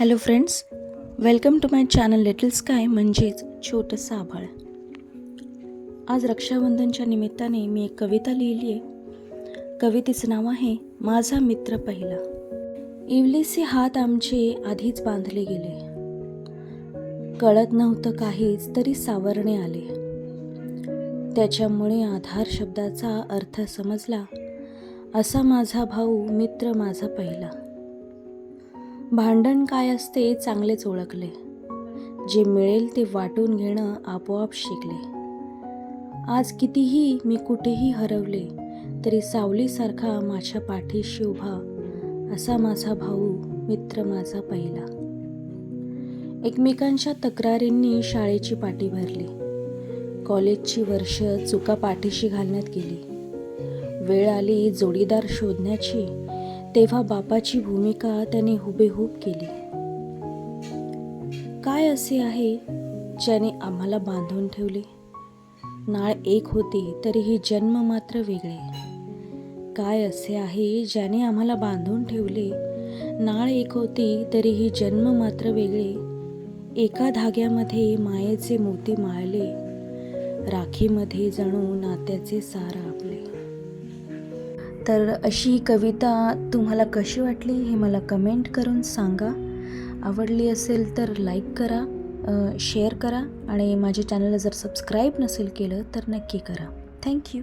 Hello friends welcome to my channel little sky म्हणजेच छोटंसं आभाळ आज रक्षाबंधनच्या निमित्ताने मी एक कविता लिहिली आहे. कवितेचं नाव आहे माझा मित्र पहिला. इवलीचे हात आमचे आधीच बांधले गेले. कळत नव्हतं काहीच तरी सावरणे आले. त्याच्यामुळे आधार शब्दाचा अर्थ समजला असा माझा भाऊ मित्र माझा पहिला. भांडण काय असते चांगलेच ओळखले. जे मिळेल ते वाटून घेणं आपोआप शिकले. आज कितीही मी कुठेही हरवले तरी सावलीसारखा माझ्या पाठीशी उभा असा माझा भाऊ मित्र माझा पहिला. एकमेकांच्या तक्रारींनी शाळेची पाठी भरली. कॉलेजची वर्ष चुका पाठीशी घालण्यात गेली. वेळ आली जोडीदार शोधण्याची तेव्हा बापाची भूमिका त्याने हुबेहूब केली. काय असे आहे ज्याने आम्हाला बांधून ठेवले? नाळ एक होती तरीही जन्म मात्र वेगळे. काय असे आहे ज्याने आम्हाला बांधून ठेवले? नाळ एक होती तरीही जन्म मात्र वेगळे. एका धाग्यामध्ये मायेचे मोती माळले. राखीमध्ये जणू नात्याचे सार आपले. तर अशी ही कविता तुम्हाला कशी वाटली हे मला कमेंट करून सांगा. आवडली असेल तर लाईक करा शेअर करा आणि माझ्या चॅनलला जर सबस्क्राईब नसेल केलं तर नक्की करा. थँक्यू